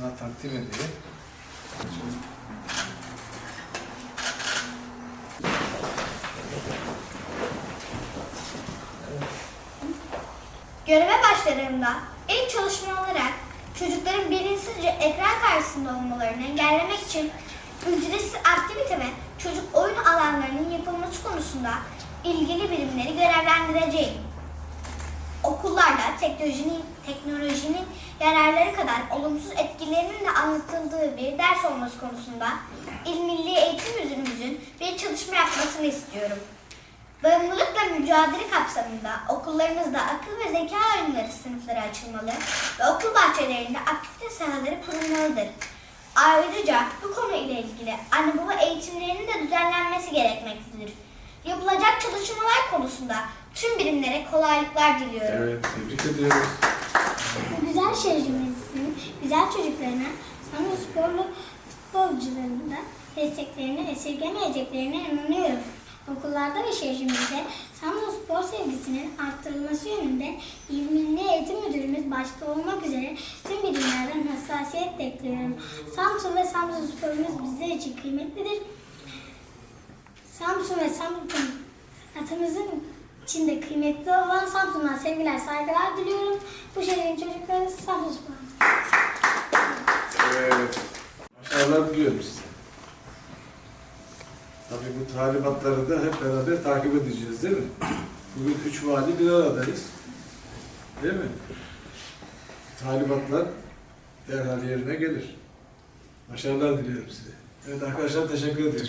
sana takdim edeyim. Göreve başlarında ilk çalışma olarak çocukların bilinçsizce ekran karşısında olmalarını engellemek için ücretsiz aktivite ve çocuk oyun alanlarının yapılması konusunda ilgili birimleri görevlendireceğim. Okullarda teknolojinin, teknolojinin yararları kadar olumsuz etkilerinin de anlatıldığı bir ders olması konusunda İl Milli Eğitim Müdürümüzün bir çalışma yapmasını istiyorum. Bağımlılıkla mücadele kapsamında okullarımızda akıl ve zeka oyunları sınıfları açılmalı ve okul bahçelerinde aktivite sahaları kurulmalıdır. Ayrıca bu konu ile ilgili anne baba eğitimlerinin de düzenlenmesi gerekmektedir. Yapılacak çalışmalar konusunda tüm birimlere kolaylıklar diliyorum. Evet, tebrik ediyoruz. Bu güzel şehrimizin güzel çocuklarına, sanat sporlu futbolcularına da desteklerini esirgemeyeceklerine inanıyorum. Okullarda ve şehrimizde sanat spor sevgisinin arttırılması yönünde İl Milli Eğitim Müdürümüz başta olmak üzere tüm birimlerden hassasiyet bekliyorum. Samsun ve Samsun sporumuz bizler için kıymetlidir. Samsun ve Samsun atımızın içinde kıymetli olan Samsun'dan sevgiler, saygılar diliyorum. Bu şehrin çocukları Samsun Spor. Evet. Başarılar diliyorum size. Tabii bu talimatları da hep beraber takip edeceğiz değil mi? Bugün üç vali bir aradayız. Değil mi? Talimatlar derhal yerine gelir. Başarılar diliyorum size. Evet arkadaşlar teşekkür ediyorum.